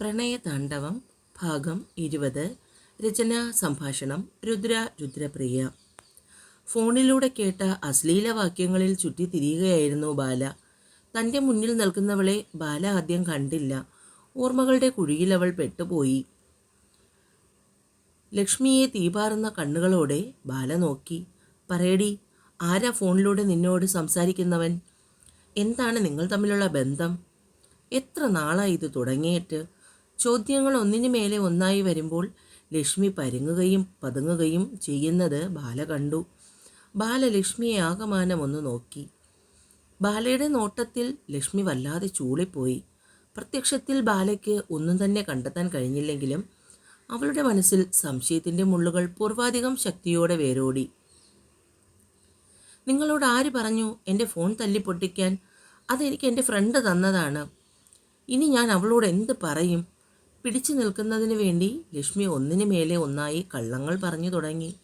പ്രണയതാണ്ഡവം ഭാഗം ഇരുപത് രചന സംഭാഷണം രുദ്ര രുദ്രപ്രിയ. ഫോണിലൂടെ കേട്ട അശ്ലീല വാക്യങ്ങളിൽ ചുറ്റി തിരിയുകയായിരുന്നു ബാല. തന്റെ മുന്നിൽ നിൽക്കുന്നവളെ ബാല ആദ്യം കണ്ടില്ല. ഓർമ്മകളുടെ കുഴിയിൽ അവൾ പെട്ടുപോയി. ലക്ഷ്മിയെ തീപാറുന്ന കണ്ണുകളോടെ ബാല നോക്കി. പറയടി ആരാ ഫോണിലൂടെ നിന്നോട് സംസാരിക്കുന്നവൻ? എന്താണ് നിങ്ങൾ തമ്മിലുള്ള ബന്ധം? എത്ര നാളായി ഇത് തുടങ്ങിയിട്ട്? ചോദ്യങ്ങൾ ഒന്നിനു മേലെ ഒന്നായി വരുമ്പോൾ ലക്ഷ്മി പരുങ്ങുകയും പതുങ്ങുകയും ചെയ്യുന്നത് ബാല കണ്ടു. ബാല ലക്ഷ്മിയെ ആകമാനം ഒന്ന് നോക്കി. ബാലയുടെ നോട്ടത്തിൽ ലക്ഷ്മി വല്ലാതെ ചൂളിപ്പോയി. പ്രത്യക്ഷത്തിൽ ബാലയ്ക്ക് ഒന്നും തന്നെ കണ്ടെത്താൻ കഴിഞ്ഞില്ലെങ്കിലും അവളുടെ മനസ്സിൽ സംശയത്തിന്റെ മുള്ളുകൾ പൂർവാധികം ശക്തിയോടെ വേരോടി. നിങ്ങളോട് ആര് പറഞ്ഞു എന്റെ ഫോൺ തല്ലിപ്പൊട്ടിക്കാൻ? അതെനിക്ക് എന്റെ ഫ്രണ്ട് തന്നതാണ്. ഇനി ഞാൻ അവളോട് എന്ത് പറയും? പിടിച്ചു നിൽക്കുന്നതിന് വേണ്ടി ലക്ഷ്മി ഒന്നിനു മേലെ ഒന്നായി കള്ളങ്ങൾ പറഞ്ഞു തുടങ്ങി.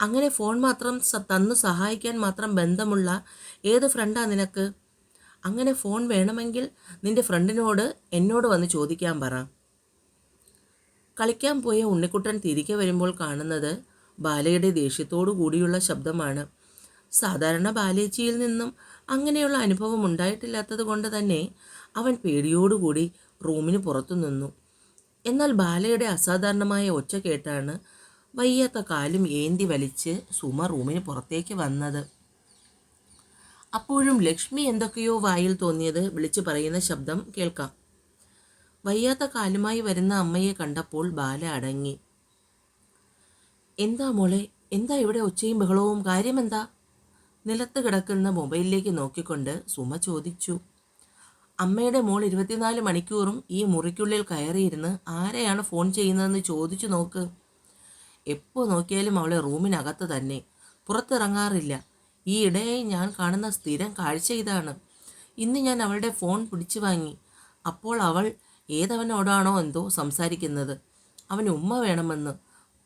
അങ്ങനെ ഫോൺ മാത്രം തന്നു സഹായിക്കാൻ മാത്രം ബന്ധമുള്ള ഏത് ഫ്രണ്ടാ നിനക്ക്? അങ്ങനെ ഫോൺ വേണമെങ്കിൽ നിന്റെ ഫ്രണ്ടിനോട് എന്നോട് വന്ന് ചോദിക്കാൻ പറ. കളിക്കാൻ പോയ ഉണ്ണിക്കുട്ടൻ തിരികെ വരുമ്പോൾ കാണുന്നത് ബാലയുടെ ദേഷ്യത്തോടു കൂടിയുള്ള ശബ്ദമാണ്. സാധാരണ ബാലേച്ചിയിൽ നിന്നും അങ്ങനെയുള്ള അനുഭവം ഉണ്ടായിട്ടില്ലാത്തത് കൊണ്ട് തന്നെ അവൻ പേടിയോടുകൂടി റൂമിന് പുറത്തു നിന്നു. എന്നാൽ ബാലയുടെ അസാധാരണമായ ഒച്ച കേട്ടാണ് വയ്യാത്ത കാലും ഏന്തി വലിച്ച് സുമ റൂമിന് പുറത്തേക്ക് വന്നത്. അപ്പോഴും ലക്ഷ്മി എന്തൊക്കെയോ വായിൽ തോന്നിയത് വിളിച്ചു പറയുന്ന ശബ്ദം കേൾക്കാം. വയ്യാത്ത കാലുമായി വരുന്ന അമ്മയെ കണ്ടപ്പോൾ ബാല അടങ്ങി. എന്താ മോളെ എന്താ ഇവിടെ ഒച്ചയും ബഹളവും? കാര്യമെന്താ? നിലത്ത് കിടക്കുന്ന മൊബൈലിലേക്ക് നോക്കിക്കൊണ്ട് സുമ ചോദിച്ചു. അമ്മയുടെ മോൾ ഇരുപത്തിനാല് മണിക്കൂറും ഈ മുറിക്കുള്ളിൽ കയറിയിരുന്ന് ആരെയാണ് ഫോൺ ചെയ്യുന്നതെന്ന് ചോദിച്ചു നോക്ക്. എപ്പോൾ നോക്കിയാലും അവളെ റൂമിനകത്ത് തന്നെ. പുറത്തിറങ്ങാറില്ല. ഈ ഇടയെ ഞാൻ കാണുന്ന സ്ഥിരം കാഴ്ച ഇതാണ്. ഇന്ന് ഞാൻ അവളുടെ ഫോൺ പിടിച്ചു വാങ്ങി. അപ്പോൾ അവൾ ഏതവനോടാണോ എന്തോ സംസാരിക്കുന്നത്. അവന് ഉമ്മ വേണമെന്ന്.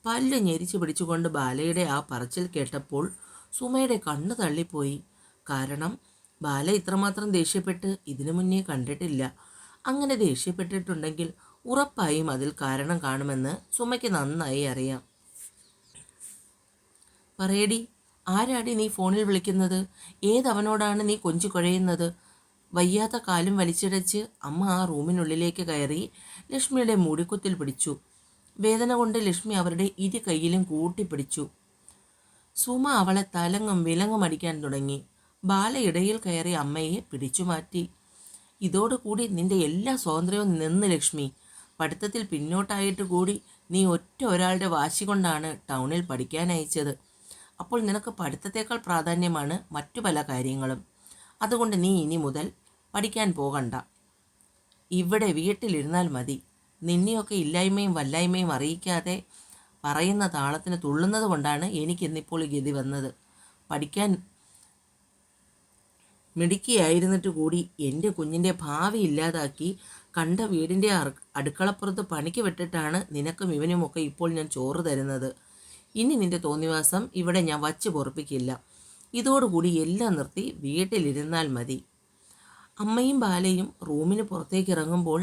പല്ല് ഞെരിച്ചു പിടിച്ചുകൊണ്ട് ബാലയുടെ ആ പറച്ചിൽ കേട്ടപ്പോൾ സുമയുടെ കണ്ണ് തള്ളിപ്പോയി. കാരണം ബാല ഇത്രമാത്രം ദേഷ്യപ്പെട്ട് ഇതിനു മുന്നേ കണ്ടിട്ടില്ല. അങ്ങനെ ദേഷ്യപ്പെട്ടിട്ടുണ്ടെങ്കിൽ ഉറപ്പായും അതിൽ കാരണം കാണുമെന്ന് സുമയ്ക്ക് നന്നായി അറിയാം. പറയടി ആരാടി നീ ഫോണിൽ വിളിക്കുന്നത്? ഏതവനോടാണ് നീ കൊഞ്ചു കുഴയുന്നത്? വയ്യാത്ത കാലും വലിച്ചിടച്ച് അമ്മ ആ റൂമിനുള്ളിലേക്ക് കയറി ലക്ഷ്മിയുടെ മൂടിക്കുത്തിൽ പിടിച്ചു. വേദന കൊണ്ട് ലക്ഷ്മി അവരുടെ ഇരു കൈയിലും കൂട്ടിപ്പിടിച്ചു. സുമ അവളെ തലങ്ങും വിലങ്ങും അടിക്കാൻ തുടങ്ങി. ബാല ഇടയിൽ കയറി അമ്മയെ പിടിച്ചുമാറ്റി. ഇതോടുകൂടി നിന്റെ എല്ലാ സ്വാതന്ത്ര്യവും നിന്ന് ലക്ഷ്മി. പഠിത്തത്തിൽ പിന്നോട്ടായിട്ട് കൂടി നീ ഒറ്റ ഒരാളുടെ വാശി കൊണ്ടാണ് ടൗണിൽ പഠിക്കാൻ അയച്ചത്. അപ്പോൾ നിനക്ക് പഠിത്തത്തേക്കാൾ പ്രാധാന്യമാണ് മറ്റു പല കാര്യങ്ങളും. അതുകൊണ്ട് നീ ഇനി മുതൽ പഠിക്കാൻ പോകണ്ട. ഇവിടെ വീട്ടിലിരുന്നാൽ മതി. നിന്നെയൊക്കെ ഇല്ലായ്മയും വല്ലായ്മയും അറിയിക്കാതെ പറയുന്ന താളത്തിന് തുള്ളുന്നത് കൊണ്ടാണ് എനിക്കിന്നിപ്പോൾ ഗതി വന്നത്. പഠിക്കാൻ മിടുക്കിയായിരുന്നിട്ട് കൂടി എന്റെ കുഞ്ഞിന്റെ ഭാവി ഇല്ലാതാക്കി കണ്ട വീടിന്റെ അടുക്കളപ്പുറത്ത് പണിക്ക് വിട്ടിട്ടാണ് നിനക്കും ഇവനുമൊക്കെ ഇപ്പോൾ ഞാൻ ചോറ് തരുന്നത്. ഇനി നിന്റെ തോന്നിവാസം ഇവിടെ ഞാൻ വച്ച് പൊറപ്പിക്കില്ല. ഇതോടുകൂടി എല്ലാം നിർത്തി വീട്ടിലിരുന്നാൽ മതി. അമ്മയും ബാലയും റൂമിന് പുറത്തേക്ക് ഇറങ്ങുമ്പോൾ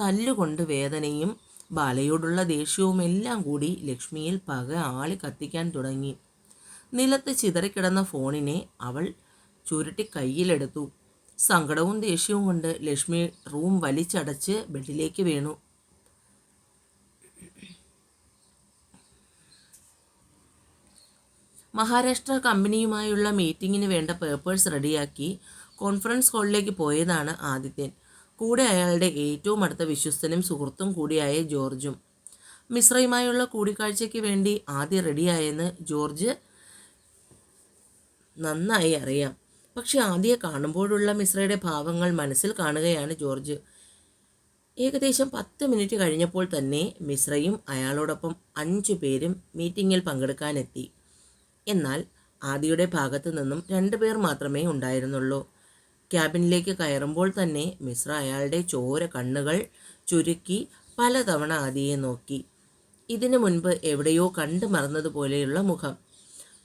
തല്ലുകൊണ്ട് വേദനയും ബാലയോടുള്ള ദേഷ്യവും എല്ലാം കൂടി ലക്ഷ്മിയിൽ പക ആളി കത്തിക്കാൻ തുടങ്ങി. നിലത്ത് ചിതറിക്കിടന്ന ഫോണിനെ അവൾ ചുരുട്ടി കയ്യിലെടുത്തു. സങ്കടവും ദേഷ്യവും കൊണ്ട് ലക്ഷ്മി റൂം വലിച്ചടച്ച് ബെഡിലേക്ക് വീണു. മഹാരാഷ്ട്ര കമ്പനിയുമായുള്ള മീറ്റിങ്ങിന് വേണ്ട പേപ്പേഴ്സ് റെഡിയാക്കി കോൺഫറൻസ് ഹാളിലേക്ക് പോയതാണ് ആദിത്യൻ. കൂടെ അയാളുടെ ഏറ്റവും അടുത്ത വിശ്വസ്തനും സുഹൃത്തും കൂടിയായ ജോർജും. മിശ്രയുമായുള്ള കൂടിക്കാഴ്ചയ്ക്ക് വേണ്ടി ആദ്യം റെഡിയായെന്ന് ജോർജ് നന്നായി അറിയാം. പക്ഷെ ആദ്യം കാണുമ്പോഴുള്ള മിശ്രയുടെ ഭാവങ്ങൾ മനസ്സിൽ കാണുകയാണ് ജോർജ്. ഏകദേശം പത്ത് മിനിറ്റ് കഴിഞ്ഞപ്പോൾ തന്നെ മിശ്രയും അയാളോടൊപ്പം അഞ്ചു പേരും മീറ്റിങ്ങിൽ പങ്കെടുക്കാനെത്തി. എന്നാൽ ആദിയുടെ ഭാഗത്തു നിന്നും രണ്ടു പേർ മാത്രമേ ഉണ്ടായിരുന്നുള്ളൂ. ക്യാബിനിലേക്ക് കയറുമ്പോൾ തന്നെ മിശ്ര അയാളുടെ ചോര കണ്ണുകൾ ചുരുക്കി പലതവണ ആദിയെ നോക്കി. ഇതിനു മുൻപ് എവിടെയോ കണ്ടു മറന്നതുപോലെയുള്ള മുഖം.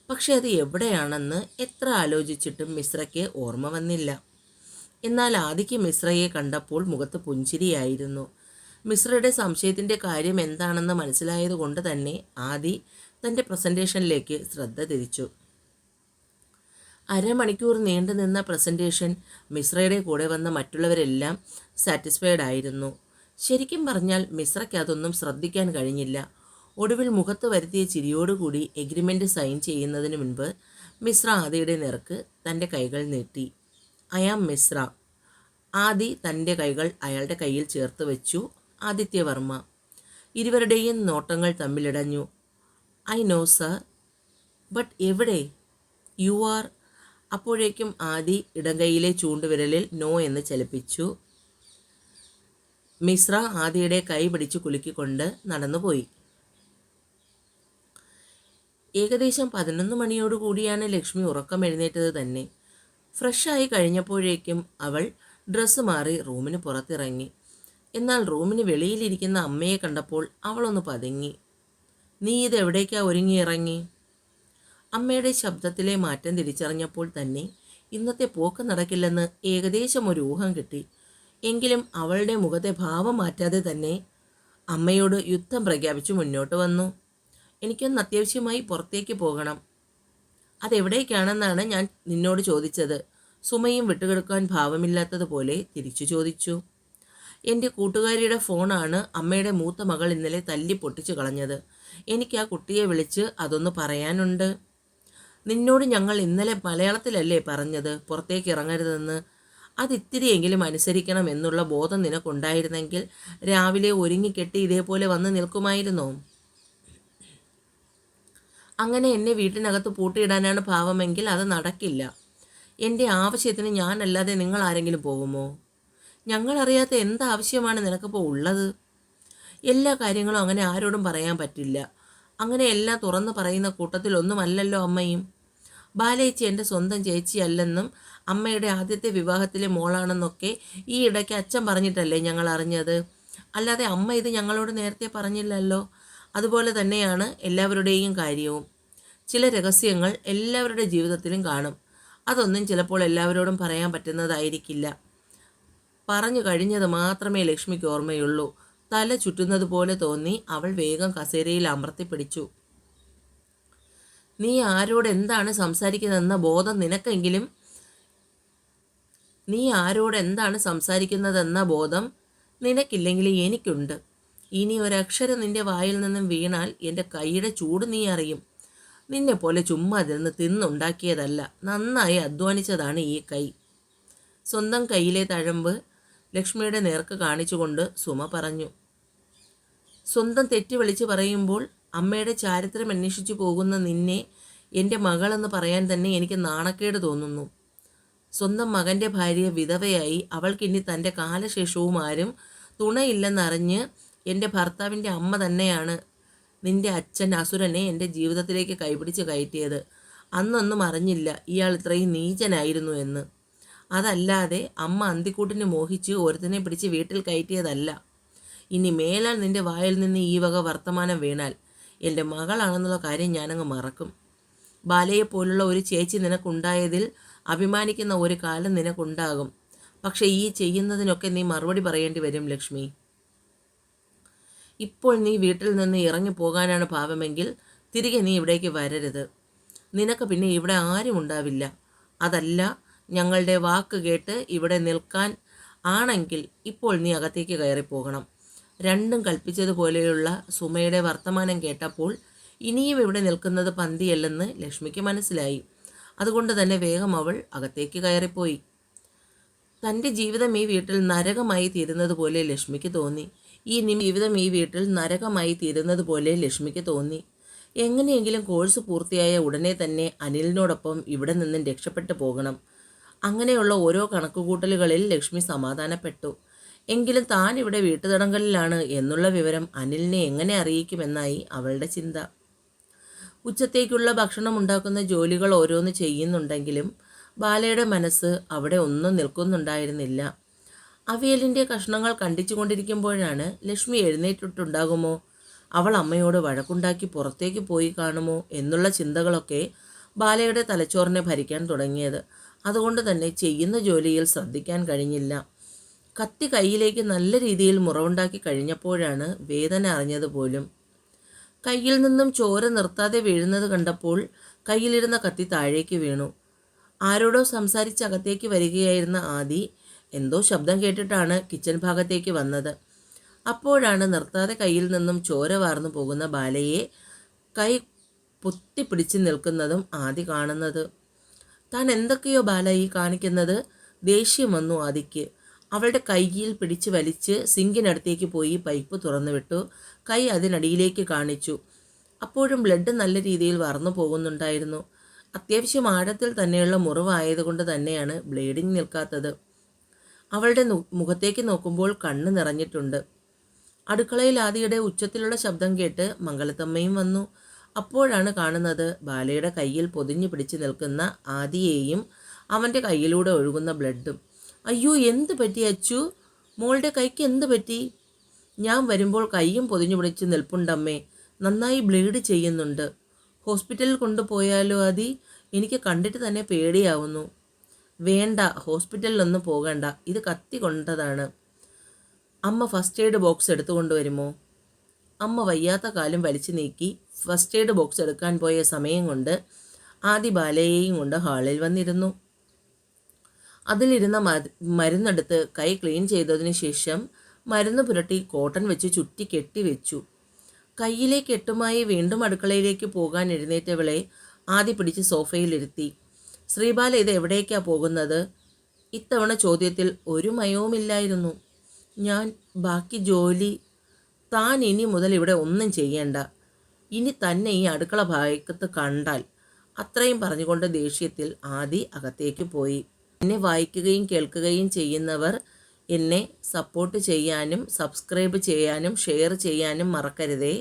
പക്ഷെ അത് എവിടെയാണെന്ന് എത്ര ആലോചിച്ചിട്ടും മിശ്രയ്ക്ക് ഓർമ്മ വന്നില്ല. എന്നാൽ ആദിക്ക് മിശ്രയെ കണ്ടപ്പോൾ മുഖത്ത് പുഞ്ചിരിയായിരുന്നു. മിശ്രയുടെ സംശയത്തിന്റെ കാര്യം എന്താണെന്ന് മനസ്സിലായതുകൊണ്ട് തന്നെ ആദി തന്റെ പ്രസന്റേഷനിലേക്ക് ശ്രദ്ധ തിരിച്ചു. അരമണിക്കൂർ നീണ്ടു നിന്ന പ്രസന്റേഷൻ മിശ്രയുടെ കൂടെ വന്ന മറ്റുള്ളവരെല്ലാം സാറ്റിസ്ഫൈഡ് ആയിരുന്നു. ശരിക്കും പറഞ്ഞാൽ മിശ്രയ്ക്ക് അതൊന്നും ശ്രദ്ധിക്കാൻ കഴിഞ്ഞില്ല. ഒടുവിൽ മുഖത്ത് വരുത്തിയ ചിരിയോടുകൂടി എഗ്രിമെന്റ് സൈൻ ചെയ്യുന്നതിന് മുൻപ് മിശ്ര ആദിയുടെ നേർക്ക് തന്റെ കൈകൾ നീട്ടി. ആം മിശ്ര. ആദി തന്റെ കൈകൾ അയാളുടെ കയ്യിൽ ചേർത്ത് വെച്ചു. ആദിത്യവർമ്മ ഇരുവരുടെയും നോട്ടങ്ങൾ തമ്മിലിടഞ്ഞു. I know sir. ബട്ട് എവിടെ? You are. അപ്പോഴേക്കും ആദി ഇടങ്കൈയിലെ ചൂണ്ടുവിരലിൽ നോ എന്ന് ചലിപ്പിച്ചു. മിശ്ര ആദിയുടെ കൈ പിടിച്ച് കുലുക്കിക്കൊണ്ട് നടന്നുപോയി. ഏകദേശം പതിനൊന്ന് മണിയോടുകൂടിയാണ് ലക്ഷ്മി ഉറക്കം എഴുന്നേറ്റത് തന്നെ. ഫ്രഷായി കഴിഞ്ഞപ്പോഴേക്കും അവൾ ഡ്രസ്സ് മാറി റൂമിന് പുറത്തിറങ്ങി. എന്നാൽ റൂമിന് വെളിയിലിരിക്കുന്ന അമ്മയെ കണ്ടപ്പോൾ അവളൊന്ന് പതുങ്ങി. നീ ഇത് എവിടേക്കാ ഒരുങ്ങി ഇറങ്ങി? അമ്മയുടെ ശബ്ദത്തിലെ മാറ്റം തിരിച്ചറിഞ്ഞപ്പോൾ തന്നെ ഇന്നത്തെ പോക്ക് നടക്കില്ലെന്ന് ഏകദേശം ഒരു ഊഹം കിട്ടി. എങ്കിലും അവളുടെ മുഖത്തെ ഭാവം മാറ്റാതെ തന്നെ അമ്മയോട് യുദ്ധം പ്രഖ്യാപിച്ചു മുന്നോട്ട് വന്നു. എനിക്കൊന്ന് അത്യാവശ്യമായി പുറത്തേക്ക് പോകണം. അതെവിടേക്കാണെന്നാണ് ഞാൻ നിന്നോട് ചോദിച്ചത്. സുമയും വിട്ടുകിടക്കാൻ ഭാവമില്ലാത്തതുപോലെ തിരിച്ചു ചോദിച്ചു. എന്റെ കൂട്ടുകാരിയുടെ ഫോണാണ് അമ്മയുടെ മൂത്ത മകൾ ഇന്നലെ തല്ലി പൊട്ടിച്ചു കളഞ്ഞത്. എനിക്ക് ആ കുട്ടിയെ വിളിച്ച് അതൊന്ന് പറയാനുണ്ട്. നിന്നോട് ഞങ്ങൾ ഇന്നലെ മലയാളത്തിലല്ലേ പറഞ്ഞത്? പുറത്തേക്ക് ഇറങ്ങരുതെന്ന്. അതിത്തിരിയെങ്കിലും അനുസരിക്കണം എന്നുള്ള ബോധം നിനക്കുണ്ടായിരുന്നെങ്കിൽ രാവിലെ ഒരുങ്ങിക്കെട്ടി ഇതേപോലെ വന്ന് നിൽക്കുമായിരുന്നോ? അങ്ങനെ എന്നെ വീട്ടിനകത്ത് പൂട്ടിയിടാനാണ് ഭാവമെങ്കിൽ അത് നടക്കില്ല. എന്റെ ആവശ്യത്തിന് ഞാനല്ലാതെ നിങ്ങൾ ആരെങ്കിലും പോകുമോ? ഞങ്ങളറിയാത്ത എന്താവശ്യമാണ് നിനക്കിപ്പോൾ ഉള്ളത്? എല്ലാ കാര്യങ്ങളും അങ്ങനെ ആരോടും പറയാൻ പറ്റില്ല. അങ്ങനെ എല്ലാം തുറന്നു പറയുന്ന കൂട്ടത്തിൽ ഒന്നുമല്ലല്ലോ അമ്മയും. ബാലേച്ചി എന്റെ സ്വന്തം ചേച്ചിയല്ലെന്നും അമ്മയുടെ ആദ്യത്തെ വിവാഹത്തിലെ മോളാണെന്നൊക്കെ ഈ ഇടയ്ക്ക് അച്ഛൻ പറഞ്ഞിട്ടല്ലേ ഞങ്ങൾ അറിഞ്ഞത്? അല്ലാതെ അമ്മ ഇത് ഞങ്ങളോട് നേരത്തെ പറഞ്ഞില്ലല്ലോ. അതുപോലെ തന്നെയാണ് എല്ലാവരുടെയും കാര്യവും. ചില രഹസ്യങ്ങൾ എല്ലാവരുടെ ജീവിതത്തിലും കാണും. അതൊന്നും ചിലപ്പോൾ എല്ലാവരോടും പറയാൻ പറ്റുന്നതായിരിക്കില്ല. പറഞ്ഞു കഴിഞ്ഞത് മാത്രമേ ലക്ഷ്മിക്ക് ഓർമ്മയുള്ളൂ. തല ചുറ്റുന്നത് പോലെ തോന്നി അവൾ വേഗം കസേരയിൽ അമർത്തിപ്പിടിച്ചു നീ ആരോട് എന്താണ് സംസാരിക്കുന്നതെന്ന ബോധം നിനക്കെങ്കിലും? നീ ആരോട് എന്താണ് സംസാരിക്കുന്നതെന്ന ബോധം നിനക്കില്ലെങ്കിലും എനിക്കുണ്ട്. ഇനി ഒരക്ഷരം നിന്റെ വായിൽ നിന്നും വീണാൽ എന്റെ കൈയുടെ ചൂട് നീ അറിയും. നിന്നെ പോലെ ചുമ്മാ ഇരുന്ന് തിന്നുണ്ടാക്കിയതല്ല നന്നായി അധ്വാനിച്ചതാണ് ഈ കൈ. സ്വന്തം കയ്യിലെ തഴമ്പ് ലക്ഷ്മിയുടെ നേർക്ക് കാണിച്ചുകൊണ്ട് സുമ പറഞ്ഞു. സ്വന്തം തെറ്റ് വിളിച്ച് പറയുമ്പോൾ അമ്മയുടെ ചാരിത്രം അന്വേഷിച്ചു പോകുന്ന നിന്നെ എന്റെ മകളെന്ന് പറയാൻ തന്നെ എനിക്ക് നാണക്കേട് തോന്നുന്നു. സ്വന്തം മകന്റെ ഭാര്യ വിധവയായി അവൾക്കിനി തന്റെ കാലശേഷവും ആരും തുണയില്ലെന്നറിഞ്ഞ് എന്റെ ഭർത്താവിന്റെ അമ്മ തന്നെയാണ് നിന്റെ അച്ഛൻ അസുരനെ എന്റെ ജീവിതത്തിലേക്ക് കൈപിടിച്ച് കയറ്റിയത്. അന്നൊന്നും അറിഞ്ഞില്ല ഇയാൾ ഇത്രയും നീചനായിരുന്നു എന്ന്. അതല്ലാതെ അമ്മ അന്തിക്കൂട്ടിന് മോഹിച്ച് ഒരുത്തനെ പിടിച്ച് വീട്ടിൽ കയറ്റിയതല്ല. ഇനി മേലാൽ നിന്റെ വായിൽ നിന്ന് ഈ വക വർത്തമാനം വീണാൽ എന്റെ മകളാണെന്നുള്ള കാര്യം ഞാനങ്ങ് മറക്കും. ബാലയെ പോലുള്ള ഒരു ചേച്ചി നിനക്കുണ്ടായതിൽ അഭിമാനിക്കുന്ന ഒരു കാലം നിനക്കുണ്ടാകും. പക്ഷേ ഈ ചെയ്യുന്നതിനൊക്കെ നീ മറുപടി പറയേണ്ടി വരും ലക്ഷ്മി. ഇപ്പോൾ നീ വീട്ടിൽ നിന്ന് ഇറങ്ങി പോകാനാണ് ഭാവമെങ്കിൽ തിരികെ നീ ഇവിടേക്ക് വരരുത്. നിനക്ക് പിന്നെ ഇവിടെ ആരും ഉണ്ടാവില്ല. അതല്ല ഞങ്ങളുടെ വാക്ക് കേട്ട് ഇവിടെ നിൽക്കാൻ ആണെങ്കിൽ ഇപ്പോൾ നീ അകത്തേക്ക് കയറിപ്പോകണം. പോകണം രണ്ടും കൽപ്പിച്ചതുപോലെയുള്ള സുമയുടെ വർത്തമാനം കേട്ടപ്പോൾ ഇനിയും ഇവിടെ നിൽക്കുന്നത് പന്തിയല്ലെന്ന് ലക്ഷ്മിക്ക് മനസ്സിലായി. അതുകൊണ്ട് തന്നെ വേഗം അവൾ അകത്തേക്ക് കയറിപ്പോയി. തന്റെ ജീവിതം ഈ വീട്ടിൽ നരകമായി തീരുന്നത് പോലെ ലക്ഷ്മിക്ക് തോന്നി. ഈ ജീവിതം ഈ വീട്ടിൽ നരകമായി തീരുന്നത് പോലെ ലക്ഷ്മിക്ക് തോന്നി. എങ്ങനെയെങ്കിലും കോഴ്സ് പൂർത്തിയായ ഉടനെ തന്നെ അനിലിനോടൊപ്പം ഇവിടെ നിന്നും രക്ഷപ്പെട്ടു പോകണം. അങ്ങനെയുള്ള ഓരോ കണക്കുകൂട്ടലുകളിൽ ലക്ഷ്മി സമാധാനപ്പെട്ടു. എങ്കിലും താൻ ഇവിടെ വീട്ടുതടങ്കലിലാണ് എന്നുള്ള വിവരം അനിലിനെ എങ്ങനെ അറിയിക്കുമെന്നായി അവളുടെ ചിന്ത. ഉച്ചത്തേക്കുള്ള ഭക്ഷണം ഉണ്ടാക്കുന്ന ജോലികൾ ഓരോന്ന് ചെയ്യുന്നുണ്ടെങ്കിലും ബാലയുടെ മനസ്സ് അവിടെ ഒന്നും നിൽക്കുന്നുണ്ടായിരുന്നില്ല. അവിയലിന്റെ കഷ്ണങ്ങൾ കണ്ടിച്ചുകൊണ്ടിരിക്കുമ്പോഴാണ് ലക്ഷ്മി എഴുന്നേറ്റിട്ടുണ്ടാകുമോ? അവൾ അമ്മയോട് വഴക്കുണ്ടാക്കി പുറത്തേക്ക് പോയി കാണുമോ എന്നുള്ള ചിന്തകളൊക്കെ ബാലയുടെ തലച്ചോറിനെ ഭരിക്കാൻ തുടങ്ങിയത്. അതുകൊണ്ട് തന്നെ ചെയ്യുന്ന ജോലിയിൽ ശ്രദ്ധിക്കാൻ കഴിഞ്ഞില്ല. കത്തി കൈയിലേക്ക് നല്ല രീതിയിൽ മുറവുണ്ടാക്കി കഴിഞ്ഞപ്പോഴാണ് വേദന അറിഞ്ഞത് പോലും. കയ്യിൽ നിന്നും ചോര നിർത്താതെ വീഴുന്നത് കണ്ടപ്പോൾ കയ്യിലിരുന്ന കത്തി താഴേക്ക് വീണു. ആരോടോ സംസാരിച്ച് അകത്തേക്ക് വരികയായിരുന്ന ആദി എന്തോ ശബ്ദം കേട്ടിട്ടാണ് കിച്ചൺ ഭാഗത്തേക്ക് വന്നത്. അപ്പോഴാണ് നിർത്താതെ കയ്യിൽ നിന്നും ചോര വാർന്നു പോകുന്ന ബാലയെ കൈ പൊത്തി പിടിച്ച് നിൽക്കുന്നതും ആദി കാണുന്നത്. താൻ എന്തൊക്കെയോ ബാല കാണിക്കുന്നത്? ദേഷ്യം വന്നു ആദിക്ക്. അവളുടെ കൈയിൽ പിടിച്ച് വലിച്ച് സിങ്കിനടുത്തേക്ക് പോയി പൈപ്പ് തുറന്നു വിട്ടു കൈ അതിനടിയിലേക്ക് കാണിച്ചു. അപ്പോഴും ബ്ലഡ് നല്ല രീതിയിൽ വറന്നു പോകുന്നുണ്ടായിരുന്നു. അത്യാവശ്യം ആഴത്തിൽ തന്നെയുള്ള മുറിവായതുകൊണ്ട് തന്നെയാണ് ബ്ലീഡിങ് നിൽക്കാത്തത്. അവളുടെ മുഖത്തേക്ക് നോക്കുമ്പോൾ കണ്ണ് നിറഞ്ഞിട്ടുണ്ട്. അടുക്കളയിൽ ആദിയുടെ ഉച്ചത്തിലുള്ള ശബ്ദം കേട്ട് മംഗലത്തമ്മയും വന്നു. അപ്പോഴാണ് കാണുന്നത് ബാലയുടെ കയ്യിൽ പൊതിഞ്ഞു പിടിച്ചു നിൽക്കുന്ന ആദിയെയും അവന്റെ കയ്യിലൂടെ ഒഴുകുന്ന ബ്ലഡും. അയ്യോ എന്ത് പറ്റി അച്ചു? മോളുടെ കൈക്ക് എന്ത് പറ്റി? ഞാൻ വരുമ്പോൾ കൈയും പൊതിഞ്ഞു പിടിച്ച് നിൽപ്പുണ്ടമ്മേ. നന്നായി ബ്ലീഡ് ചെയ്യുന്നുണ്ട്. ഹോസ്പിറ്റലിൽ കൊണ്ടുപോയാലോ ആദി? എനിക്ക് കണ്ടിട്ട് തന്നെ പേടിയാവുന്നു. വേണ്ട ഹോസ്പിറ്റലിലൊന്നും പോകണ്ട. ഇത് കത്തി കൊണ്ടതാണ്. അമ്മ ഫസ്റ്റ് എയ്ഡ് ബോക്സ് എടുത്തു കൊണ്ടുവരുമോ അമ്മ വയ്യാത്ത കാലം വലിച്ചു നീക്കി ഫസ്റ്റ് എയ്ഡ് ബോക്സ് എടുക്കാൻ പോയ സമയം കൊണ്ട് ആദി ബാലയെയും കൊണ്ട് ഹാളിൽ വന്നിരുന്നു. അതിലിരുന്ന മരുന്നെടുത്ത് കൈ ക്ലീൻ ചെയ്തതിന് ശേഷം മരുന്ന് പുരട്ടി കോട്ടൺ വെച്ച് ചുറ്റി കെട്ടി വെച്ചു. കയ്യിലെ കെട്ടുമായി വീണ്ടും അടുക്കളയിലേക്ക് പോകാൻ എഴുന്നേറ്റവളെ ആദ്യ പിടിച്ച് സോഫയിലിരുത്തി ശ്രീബാല ഇത് എവിടേക്കാ പോകുന്നത്? ഇത്തവണ ചോദ്യത്തിൽ ഒരു മയവുമില്ലായിരുന്നു. ഞാൻ ബാക്കി ജോലി താൻ ഇനി മുതൽ ഇവിടെ ഒന്നും ചെയ്യേണ്ട. ഇനി തന്നെ ഈ അടുക്കള ഭാഗത്ത് കണ്ടാൽ അത്രയും പറഞ്ഞുകൊണ്ട് ദേഷ്യത്തിൽ ആദി അകത്തേക്ക് പോയി. എന്നെ വായിക്കുകയും കേൾക്കുകയും ചെയ്യുന്നവർ എന്നെ സപ്പോർട്ട് ചെയ്യാനും സബ്സ്ക്രൈബ് ചെയ്യാനും ഷെയർ ചെയ്യാനും മറക്കരുതേ.